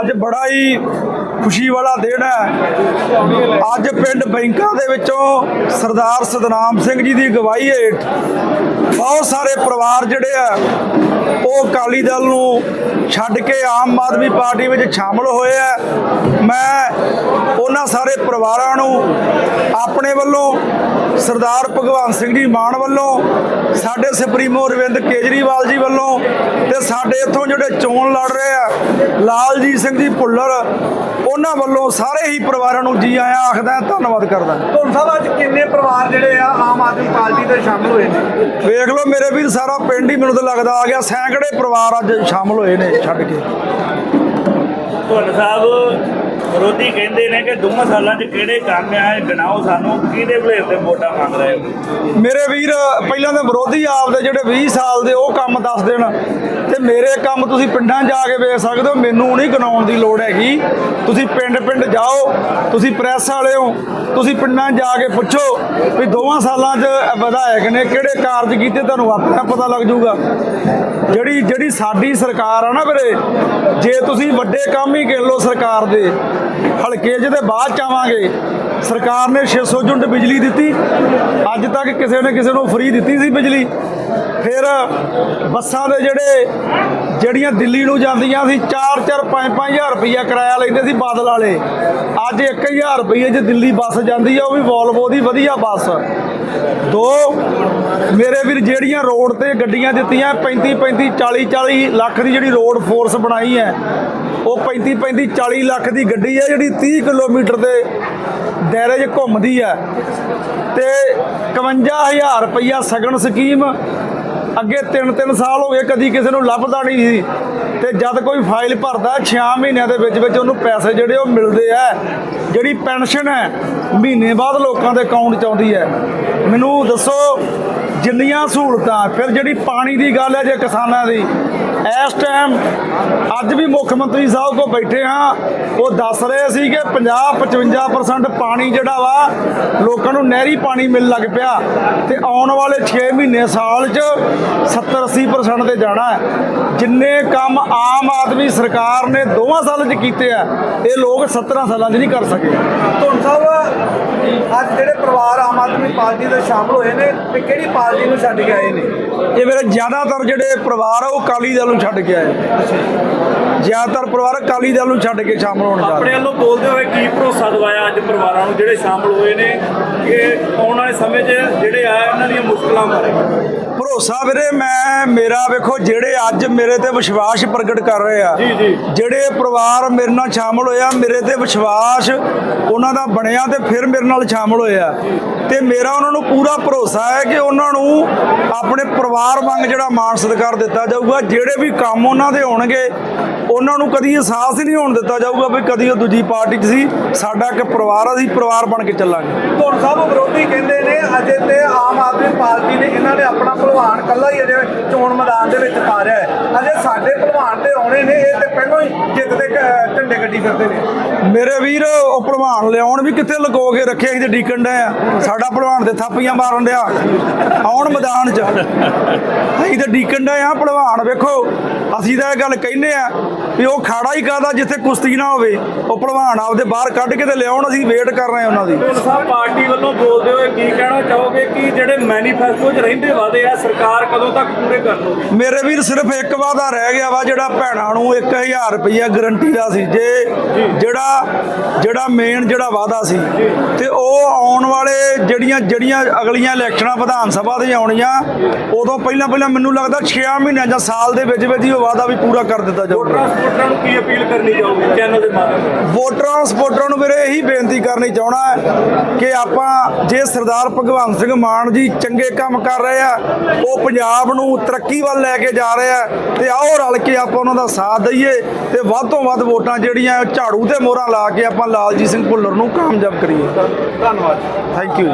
ਅੱਜ ਬੜਾ ਹੀ ਖੁਸ਼ੀ ਵਾਲਾ ਦਿਨ ਹੈ। ਅੱਜ ਪਿੰਡ ਬੈਂਕਾ ਦੇ ਵਿੱਚੋਂ ਸਰਦਾਰ ਸਤਨਾਮ ਸਿੰਘ ਜੀ ਦੀ ਅਗਵਾਈ ਹੇਠ ਬਹੁਤ ਸਾਰੇ ਪਰਿਵਾਰ ਜਿਹੜੇ ਆ, ਉਹ ਅਕਾਲੀ ਦਲ ਨੂੰ ਛੱਡ ਕੇ ਆਮ ਆਦਮੀ ਪਾਰਟੀ ਵਿੱਚ ਸ਼ਾਮਲ ਹੋਏ ਆ। ਮੈਂ ਉਹਨਾਂ ਸਾਰੇ ਪਰਿਵਾਰਾਂ ਨੂੰ ਆਪਣੇ ਵੱਲੋਂ ਸਰਦਾਰ ਭਗਵੰਤ ਸਿੰਘ ਜੀ ਮਾਨ ਵੱਲੋਂ ਸਾਡੇ ਸੁਪਰੀਮੋ ਅਰਵਿੰਦ ਕੇਜਰੀਵਾਲ ਜੀ ਵੱਲੋਂ ਤੇ ਸਾਡੇ ਇੱਥੋਂ ਜਿਹੜੇ ਚੋਣ ਲੜ ਰਹੇ ਆ ਲਾਲਜੀਤ ਸਿੰਘ ਜੀ ਭੁੱਲਰ ਉਹਨਾਂ ਵੱਲੋਂ ਸਾਰੇ ਹੀ ਪਰਿਵਾਰਾਂ ਨੂੰ ਜੀ ਆਇਆਂ ਆਖਦਾ ਧੰਨਵਾਦ ਕਰਦਾ ਧੁੰਨ ਸਾਹਿਬ ਅੱਜ ਕਿੰਨੇ ਪਰਿਵਾਰ ਜਿਹੜੇ ਆ ਆਮ ਆਦਮੀ ਪਾਰਟੀ ਦੇ ਸ਼ਾਮਲ ਹੋਏ ਨੇ? ਵੇਖ ਲਓ ਮੇਰੇ ਵੀਰ ਸਾਰਾ ਪਿੰਡ ਹੀ ਮੈਨੂੰ ਤਾਂ ਲੱਗਦਾ ਆ ਗਿਆ ਸੈਂਕੜੇ ਪਰਿਵਾਰ ਅੱਜ ਸ਼ਾਮਲ ਹੋਏ ਨੇ ਛੱਡ ਕੇ। ਧੁੰਨ ਸਾਹਿਬ ਵਿਰੋਧੀ ਕਹਿੰਦੇ ਨੇ ਕਿ ਦੋਵਾਂ ਸਾਲਾਂ 'ਚ ਕਿਹੜੇ ਕੰਮ ਆ ਗਿਣਾਓ ਸਾਨੂੰ, ਕਿਹਦੇ ਭਲੇਰ ਤੇ ਵੋਟਾਂ ਮੰਗ ਰਹੇ ਹੋ? ਮੇਰੇ ਵੀਰ, ਪਹਿਲਾਂ ਤਾਂ ਵਿਰੋਧੀ ਆਪਦੇ ਜਿਹੜੇ 20 ਸਾਲ ਦੇ ਉਹ ਕੰਮ ਦੱਸ ਦੇਣ। ਤੇ ਮੇਰੇ ਕੰਮ ਤੁਸੀਂ ਪਿੰਡਾਂ 'ਚ ਜਾ ਕੇ ਵੇਖ ਸਕਦੇ ਹੋ, ਮੈਨੂੰ ਨਹੀਂ ਗਣਾਉਣ ਦੀ ਲੋੜ ਹੈਗੀ। ਤੁਸੀਂ ਪਿੰਡ ਪਿੰਡ ਜਾਓ, ਤੁਸੀਂ ਪ੍ਰੈਸ ਵਾਲੇ ਹੋ, ਤੁਸੀਂ ਪਿੰਡਾਂ 'ਚ ਜਾ ਕੇ ਪੁੱਛੋ ਵੀ ਦੋਵਾਂ ਸਾਲਾਂ 'ਚ ਵਿਧਾਇਕ ਨੇ ਕਿਹੜੇ ਕਾਰਜ ਕੀਤੇ, ਤੁਹਾਨੂੰ ਆਪਣਾ ਪਤਾ ਲੱਗ ਜਾਊਗਾ। ਜਿਹੜੀ ਜਿਹੜੀ ਸਾਡੀ ਸਰਕਾਰ ਆ ਨਾ ਵੀਰੇ, ਜੇ ਤੁਸੀਂ ਵੱਡੇ ਕੰਮ ਹੀ ਗਿਣ ਲਓ ਸਰਕਾਰ ਦੇ ਹਲਕੇ ਜਿਹਦੇ ਬਾਅਦ ਚ ਆਵਾਂਗੇ, ਸਰਕਾਰ ਨੇ 600 ਯੂਨਿਟ ਬਿਜਲੀ ਦਿੱਤੀ। ਅੱਜ ਤੱਕ ਕਿਸੇ ਨੇ ਕਿਸੇ ਨੂੰ ਫ੍ਰੀ ਦਿੱਤੀ ਸੀ ਬਿਜਲੀ। ਫਿਰ ਬੱਸਾਂ ਦੇ ਜਿਹੜੇ, ਜਿਹੜੀਆਂ ਦਿੱਲੀ ਨੂੰ ਜਾਂਦੀਆਂ ਸੀ 4-4 5-5000 ਰੁਪਈਆ ਕਿਰਾਇਆ ਲੈਂਦੇ ਸੀ ਬਾਦਲ ਵਾਲੇ। ਅੱਜ 1000 ਰੁਪਈਏ 'ਚ ਦਿੱਲੀ ਬੱਸ ਜਾਂਦੀ ਆ, ਉਹ ਵੀ ਵੋਲਵੋ ਦੀ ਵਧੀਆ ਬੱਸ। ਦੋ, ਮੇਰੇ ਵੀਰ ਜਿਹੜੀਆਂ ਰੋਡ ਤੇ ਗੱਡੀਆਂ ਦਿੱਤੀਆਂ 35 35 40 40 ਲੱਖ ਦੀ ਜਿਹੜੀ ਰੋਡ ਫੋਰਸ ਬਣਾਈ ਹੈ, ਉਹ 35 35 40 ਲੱਖ ਦੀ ਗੱਡੀ ਹੈ, ਜਿਹੜੀ 30 ਕਿਲੋਮੀਟਰ ਦੇ ਦਾਇਰੇ 'ਚ ਘੁੰਮਦੀ ਹੈ ਤੇ 51000 ਰੁਪਈਆ ਸਗਨ ਸਕੀਮ ਅੱਗੇ 3-3 ਸਾਲ ਹੋ ਗਏ, ਕਦੀ ਕਿਸੇ ਨੂੰ ਲੱਭਦਾ ਨਹੀਂ ਸੀ। ਤੇ ਜਦ ਕੋਈ ਫਾਈਲ ਭਰਦਾ 6 ਮਹੀਨਿਆਂ ਦੇ ਵਿੱਚ ਵਿੱਚ ਉਹਨੂੰ ਪੈਸੇ ਜਿਹੜੇ ਉਹ ਮਿਲਦੇ ਆ, ਜਿਹੜੀ ਪੈਨਸ਼ਨ ਹੈ, ਮਹੀਨੇ ਬਾਅਦ ਲੋਕਾਂ ਦੇ ਅਕਾਊਂਟ 'ਚ ਆਉਂਦੀ ਹੈ। ਮੈਨੂੰ ਦੱਸੋ ਜਿੰਨੀਆਂ ਸਹੂਲਤਾਂ, ਫਿਰ ਜਿਹੜੀ ਪਾਣੀ ਦੀ ਗੱਲ ਹੈ ਜੇ ਕਿਸਾਨਾਂ ਦੀ, ਇਸ ਟਾਈਮ ਅੱਜ ਵੀ ਮੁੱਖ ਮੰਤਰੀ ਸਾਹਿਬ ਕੋ ਬੈਠੇ ਹਾਂ, ਉਹ ਦੱਸ ਰਹੇ ਸੀ ਕਿ 50-55% ਪਾਣੀ ਜਿਹੜਾ ਵਾ, ਲੋਕਾਂ ਨੂੰ ਨਹਿਰੀ ਪਾਣੀ ਮਿਲ ਲੱਗ ਪਿਆ ਤੇ ਆਉਣ ਵਾਲੇ 6 ਮਹੀਨੇ ਸਾਲ 'ਚ 70-80% ਤੇ ਜਾਣਾ ਹੈ। ਜਿੰਨੇ ਕੰਮ ਆਮ ਆਦਮੀ ਸਰਕਾਰ ਨੇ ਦੋਵਾਂ ਸਾਲਾਂ 'ਚ ਕੀਤੇ ਆ, ਇਹ ਲੋਕ 17 ਸਾਲਾਂ 'ਚ ਨਹੀਂ ਕਰ ਸਕੇ। ਧੁੰਨ ਸਾਹਿਬ, ਅੱਜ ਜਿਹੜੇ ਪਰਿਵਾਰ ਆਦਮੀ ਪਾਰਟੀ ਦੇ ਸ਼ਾਮਲ ਹੋਏ ਨੇ ਤੇ ਕਿਹੜੀ ਪਾਰਟੀ ਨੂੰ ਛੱਡ ਕੇ ਆਏ ਨੇ? ਇਹ ਮੇਰੇ ਜ਼ਿਆਦਾਤਰ ਜਿਹੜੇ ਪਰਿਵਾਰ ਆ ਉਹ ਅਕਾਲੀ ਦਲ ਨੂੰ ਛੱਡ ਕੇ ਆਏ ਜ਼ਿਆਦਾਤਰ ਪਰਿਵਾਰ ਅਕਾਲੀ ਦਲ ਨੂੰ ਛੱਡ ਕੇ ਸ਼ਾਮਲ ਹੋਣ ਜਾ ਆਪਣੇ ਵੱਲੋਂ ਬੋਲਦੇ ਹੋਏ ਕੀ ਭਰੋਸਾ ਦਵਾਇਆ ਅੱਜ ਪਰਿਵਾਰਾਂ ਨੂੰ ਜਿਹੜੇ ਸ਼ਾਮਲ ਹੋਏ ਨੇ ਕਿ ਆਉਣ ਵਾਲੇ ਸਮੇਂ 'ਚ ਜਿਹੜੇ ਆ ਮੁਸ਼ਕਲਾਂ ਬਾਰੇ। ਭਰੋਸਾ ਵੀਰੇ ਮੈਂ ਮੇਰਾ ਵੇਖੋ ਜਿਹੜੇ ਅੱਜ ਮੇਰੇ ਤੇ ਵਿਸ਼ਵਾਸ ਪ੍ਰਗਟ ਕਰ ਰਹੇ ਆ। ਜਿਹੜੇ ਪਰਿਵਾਰ ਮੇਰੇ ਨਾਲ ਸ਼ਾਮਲ ਹੋਇਆ ਮੇਰੇ ਤੇ ਵਿਸ਼ਵਾਸ ਉਹਨਾਂ ਦਾ ਬਣਿਆ ਤੇ ਫਿਰ ਮੇਰੇ ਨਾਲ ਸ਼ਾਮਲ ਹੋਇਆ ਤੇ ਮੇਰਾ ਉਹਨਾਂ ਨੂੰ ਪੂਰਾ ਭਰੋਸਾ ਹੈ ਕਿ ਉਹਨਾਂ ਨੂੰ ਆਪਣੇ ਪਰਿਵਾਰ ਵਾਂਗ ਜਿਹੜਾ ਮਾਣ ਸਤਿਕਾਰ ਦਿੱਤਾ ਜਾਊਗਾ। ਜਿਹੜੇ ਵੀ ਕੰਮ ਉਹਨਾਂ ਦੇ ਹੋਣਗੇ ਉਹਨਾਂ ਨੂੰ ਕਦੀ ਅਹਿਸਾਸ ਹੀ ਨਹੀਂ ਹੋਣ ਦਿੱਤਾ ਜਾਊਗਾ ਵੀ ਕਦੀ ਉਹ ਦੂਜੀ ਪਾਰਟੀ 'ਚ ਸੀ ਸਾਡਾ ਇੱਕ ਪਰਿਵਾਰ ਆ, ਅਸੀਂ ਪਰਿਵਾਰ ਬਣ ਕੇ ਚੱਲਾਂਗੇ। ਧੁੰਨ ਸਾਹਿਬ ਵਿਰੋਧੀ ਕਹਿੰਦੇ ਨੇ ਅਜੇ ਤੇ ਆਮ ਆਦਮੀ ਪਾਰਟੀ ਨੇ ਇਹਨਾਂ ਨੇ ਆਪਣਾ ਭਲਵਾਨ ਕੱਲਾ ਹੀ ਅਜੇ ਚੋਣ ਮੈਦਾਨ ਦੇ ਵਿੱਚ ਤਾਰਿਆ ਹੈ। ਅਜੇ ਸਾਡੇ ਭਲਵਾਨ ਤੇ ਆਉਣੇ ਨੇ, ਇਹ ਤੇ ਪਹਿਲਾਂ ਹੀ ਜਿੱਤ ਦੇ ਝੰਡੇ ਗੱਡੀ ਫਿਰਦੇ ਨੇ। ਮੇਰੇ ਵੀਰ ਉਹ ਭਲਵਾਨ ਲਿਆਉਣ ਵੀ ਕਿੱਥੇ ਲੁਕੋ ਕੇ ਰੱਖੇ ਅਸੀਂ ਤੇ ਡੀਕਣ ਆ। ਸਾਡਾ ਭਲਵਾਨ ਤੇ ਥਾਪੀਆਂ ਮਾਰਨ ਡਿਆ। ਆਉਣ ਮੈਦਾਨ 'ਚ। ਅਸੀਂ ਤੇ ਡੀਕਣ ਡਏ ਆ ਭਲਵਾਨ ਵੇਖੋ। ਅਸੀਂ ਤਾਂ ਇਹ ਗੱਲ ਕਹਿੰਦੇ ਆ ਵੀ ਉਹ ਖਾੜਾ ਹੀ ਕਾਦਾ ਜਿੱਥੇ ਕੁਸ਼ਤੀ ਨਾ ਹੋਵੇ। ਉਹ ਭਲਵਾਨ ਆਪਦੇ ਬਾਹਰ ਕੱਢ ਕੇ ਤੇ ਲਿਆਉਣ ਅਸੀਂ ਵੇਟ ਕਰ ਰਹੇ ਉਹਨਾਂ ਦੀ। ਸਾਹਿਬ ਪਾਰਟੀ ਵੱਲੋਂ ਬੋਲਦੇ ਹੋਏ ਕੀ ਕਹਿਣਾ ਚਾਹੋਗੇ ਕਿ ਜਿਹੜੇ ਮੈਨੀਫੈਸਟੋ 'ਚ ਰਹਿੰਦੇ ਵਾਅਦੇ ਆ ਸਰਕਾਰ ਕਦੋਂ ਤੱਕ ਪੂਰੇ ਕਰ ਲਊਗੀ? ਮੇਰੇ ਵੀਰ ਸਿਰਫ ਇੱਕ ਵਾਦਾ ਰਹਿ ਗਿਆ ਵਾ ਜਿਹੜਾ ਭੈਣਾਂ ਨੂੰ 1000 ਰੁਪਈਆ ਗਰੰਟੀ ਦਾ ਸੀ। ਜੇ। ਜਿਹੜਾ ਜਿਹੜਾ ਮੇਨ ਜਿਹੜਾ ਵਾਦਾ ਸੀ ਤੇ ਉਹ ਆਉਣ ਵਾਲੇ ਜਿਹੜੀਆਂ ਜਿਹੜੀਆਂ ਅਗਲੀਆਂ ਇਲੈਕਸ਼ਨਾਂ ਵਿਧਾਨ ਸਭਾ ਦੀਆਂ ਆਉਣੀਆਂ ਉਦੋਂ ਪਹਿਲਾਂ ਪਹਿਲਾਂ ਮੈਨੂੰ ਲੱਗਦਾ 6 ਮਹੀਨਿਆਂ ਜਾਂ ਸਾਲ ਦੇ ਵਿੱਚ ਵਿੱਚ ਹੀ ਉਹ ਵਾਦਾ ਵੀ ਪੂਰਾ ਕਰ ਦਿੱਤਾ ਜਾਊਗਾ। ਟਰਾਂਸਪੋਰਟਰਾਂ ਨੂੰ ਕੀ ਅਪੀਲ ਕਰਨੀ ਚਾਹੋਗੇ ਚੈਨਲ ਦੇ ਮਾਧਿਅਮ ਵੋਟਰਾਂ ਸਪੋਰਟਰਾਂ ਨੂੰ ਵੀਰੇ ਇਹੀ ਬੇਨਤੀ ਕਰਨੀ ਚਾਹਣਾ ਹੈ ਕਿ ਆਪਾਂ ਜੇ ਸਰਦਾਰ ਭਗਵੰਤ ਸਿੰਘ ਮਾਨ ਜੀ ਚੰਗੇ ਕੰਮ ਕਰ ਰਹੇ ਆ ਉਹ ਪੰਜਾਬ ਨੂੰ ਤਰੱਕੀ ਵੱਲ ਲੈ ਕੇ ਜਾ ਰਹੇ ਆ ਤੇ ਆਓ ਰਲ ਕੇ ਆਪਾਂ ਉਹਨਾਂ ਦਾ ਸਾਥ ਦਈਏ ਤੇ ਵੱਧ ਤੋਂ ਵੱਧ ਵੋਟਾਂ ਜਿਹੜੀਆਂ ਝਾੜੂ ਤੇ ਮੋਹਰਾਂ ਲਾ ਕੇ ਆਪਾਂ ਲਾਲਜੀਤ ਸਿੰਘ ਭੁੱਲਰ ਨੂੰ ਕਾਮਯਾਬ ਕਰੀਏ। ਧੰਨਵਾਦ। Thank you